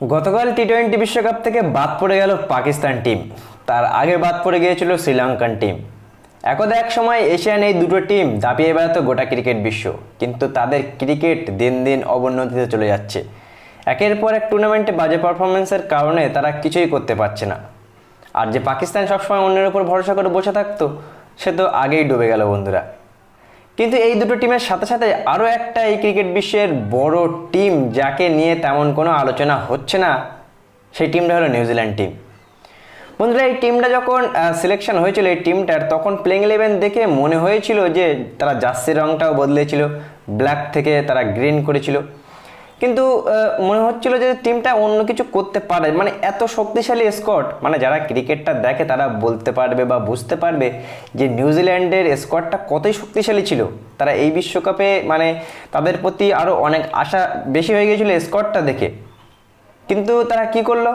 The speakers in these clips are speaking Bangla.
গতকাল টি টোয়েন্টি বিশ্বকাপ থেকে বাদ পড়ে গেল পাকিস্তান টিম। তার আগে বাদ পড়ে গিয়েছিল শ্রীলঙ্কান টিম। একদা এক সময় এশিয়ান এই দুটো টিম দাপিয়ে বেড়াতো গোটা ক্রিকেট বিশ্ব। কিন্তু তাদের ক্রিকেট দিন দিন অবনতিতে চলে যাচ্ছে। একের পর এক টুর্নামেন্টে বাজে পারফরমেন্সের কারণে তারা কিছুই করতে পারছে না। আর যে পাকিস্তান সবসময় অন্যের উপর ভরসা করে বসে থাকতো, সে তো আগেই ডুবে গেল বন্ধুরা। কিন্তু এই দুটো টিমের সাথে সাথে আরও একটা এই ক্রিকেট বিশ্বের বড় টিম যাকে নিয়ে তেমন কোনো আলোচনা হচ্ছে না, সেই টিমটা হলো নিউজিল্যান্ড টিম বন্ধুরা, এই টিমটা যখন সিলেকশন হয়েছিল, এই টিমটার তখন প্লেইং ইলেভেন দেখে মনে হয়েছিল যে তারা জার্সির রঙটাও বদলেছিল ব্ল্যাক থেকে তারা গ্রিন করেছিল। কিন্তু মনে হচ্ছিল যে টিমটা অন্য কিছু করতে পারে। মানে এত শক্তিশালী স্কট মানে যারা ক্রিকেটটা দেখে তারা বলতে পারবে বা বুঝতে পারবে যে নিউজিল্যান্ডের স্কোয়াডটা কতই শক্তিশালী ছিল। তারা এই বিশ্বকাপে মানে তাদের প্রতি আরও অনেক আশা বেশি হয়ে গিয়েছিল স্কোয়াডটা দেখে। কিন্তু তারা কি করল?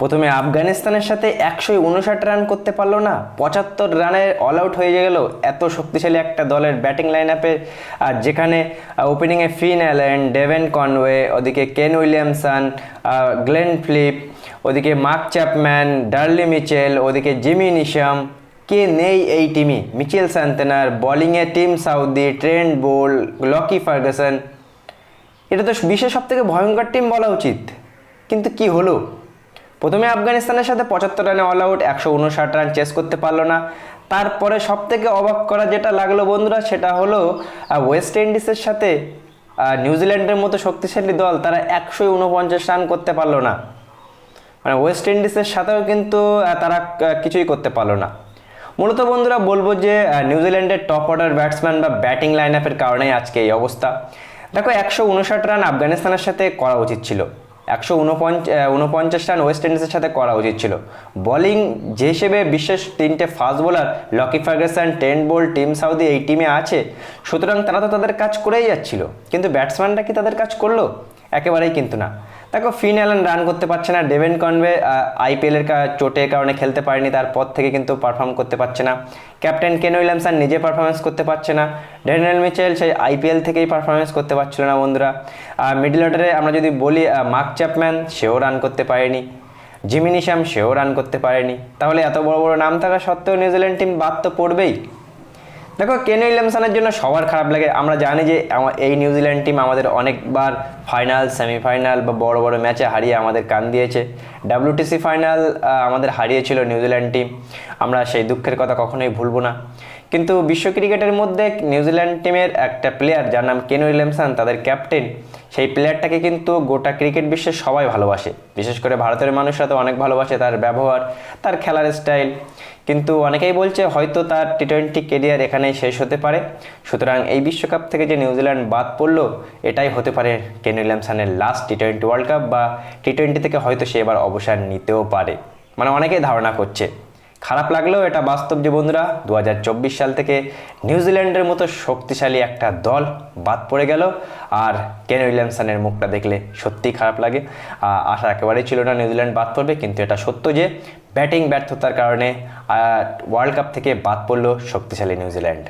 প্রথমে আফগানিস্তানের সাথে একশো উনষাট রান করতে পারল না, পঁচাত্তর রানে অল আউট হয়ে গেল। এত শক্তিশালী একটা দলের ব্যাটিং লাইন আপে আর যেখানে ওপেনিংয়ে ফিন অ্যালেন ডেভেন কনওয়ে ওদিকে কেন উইলিয়ামসন গ্লেন ফ্লিপ ওদিকে মার্ক চ্যাপম্যান ডার্লি মিচেল ওদিকে জিমি নিশাম কে নেই এই টিমই মিচেল স্যান্তেনার বোলিংয়ে Tim Southee Trent Boult Lockie Ferguson এটা তো বিশ্বের সব থেকে ভয়ঙ্কর টিম বলা উচিত। কিন্তু কি হলো? প্রথমে আফগানিস্তানের সাথে পঁচাত্তর রানে অল আউট একশো উনষাট রান চেস করতে পারল না। তারপরে সব থেকে অবাক করা যেটা লাগল বন্ধুরা, সেটা হলো ওয়েস্ট ইন্ডিজের সাথে নিউজিল্যান্ডের মতো শক্তিশালী দল তারা একশো উনপঞ্চাশ রান করতে পারল না। মানে ওয়েস্ট ইন্ডিজের সাথেও কিন্তু তারা কিছুই করতে পারল না। মূলত বন্ধুরা বলব যে নিউজিল্যান্ডের টপ অর্ডার ব্যাটসম্যান বা ব্যাটিং লাইন আপের কারণেই আজকে এই অবস্থা। দেখো, একশো উনষাট রান আফগানিস্তানের সাথে করা উচিত ছিল। একশো উনপঞ্চাশ রান ওয়েস্ট ইন্ডিজের সাথে করা উচিত ছিল। বোলিং যে হিসেবে বিশ্বের তিনটে fast bowler Lockie Ferguson Trent Boult Tim Southee এই টিমে আছে, সুতরাং তারা তো তাদের কাজ করেই যাচ্ছিল। কিন্তু ব্যাটসম্যানরা কি তাদের কাজ করল? একেবারেই কিন্তু না। দেখো ফিন অ্যালেন রান করতে পারছে না। ডেভেন কনওয়ে আইপিএলের চোটের কারণে খেলতে পারেনি, তারপর থেকে কিন্তু পারফর্ম করতে পারছে না। ক্যাপ্টেন কেন উইলিয়ামসন নিজে পারফরমেন্স করতে পারছে না। ড্যানিয়েল মিচেল সেই আইপিএল থেকেই পারফরমেন্স করতে পারছিল না, বন্ধুরা। মিডল অর্ডারে আমরা যদি বলি মার্ক চ্যাপম্যান সেও রান করতে পারেনি। জিমি নিশাম সেও রান করতে পারেনি। তাহলে এত বড় বড় নাম থাকা সত্ত্বেও নিউজিল্যান্ড টিম বাদ তো পড়বেই। দেখো, কেন ইলামসানের জন্য সবার খারাপ লাগে? আমরা জানি যে এই নিউজিল্যান্ড টিম আমাদের অনেকবার ফাইনাল সেমিফাইনাল বা বড় বড় ম্যাচে হারিয়ে আমাদের কান দিয়েছে। ডাব্লিউটিসি ফাইনাল আমাদের হারিয়েছিল নিউজিল্যান্ড টিম আমরা সেই দুঃখের কথা কখনোই ভুলবো না। কিন্তু বিশ্ব ক্রিকেটের মধ্যে নিউজিল্যান্ড টিমের একটা প্লেয়ার যার নাম কেন উইলিয়ামসন তাদের ক্যাপ্টেন সেই প্লেয়ারটাকে কিন্তু গোটা ক্রিকেট বিশ্বের সবাই ভালোবাসে। বিশেষ করে ভারতের মানুষরা তো অনেক ভালোবাসে তার ব্যবহার, তার খেলার স্টাইল কিন্তু অনেকেই বলছে হয়তো তার টি টোয়েন্টি কেরিয়ার এখানেই শেষ হতে পারে। সুতরাং এই বিশ্বকাপ থেকে যে নিউজিল্যান্ড বাদ পড়ল, এটাই হতে পারে কেন উইলিয়ামসনের last T twenty world cup বা টি টোয়েন্টি থেকে হয়তো সে এবার অবসর নিতেও পারে। মানে অনেকেই ধারণা করছে। খারাপ লাগলেও এটা বাস্তব যে বন্ধুরা দু হাজার চব্বিশ সাল থেকে নিউজিল্যান্ডের মতো শক্তিশালী একটা দল বাদ পড়ে গেল। আর কেন উইলিয়ামসনের মুখটা দেখলে সত্যিই খারাপ লাগে। আশা একেবারেই ছিল না নিউজিল্যান্ড বাদ পড়বে, কিন্তু এটা সত্য যে ব্যাটিং ব্যর্থতার কারণে ওয়ার্ল্ড কাপ থেকে বাদ পড়ল শক্তিশালী নিউজিল্যান্ড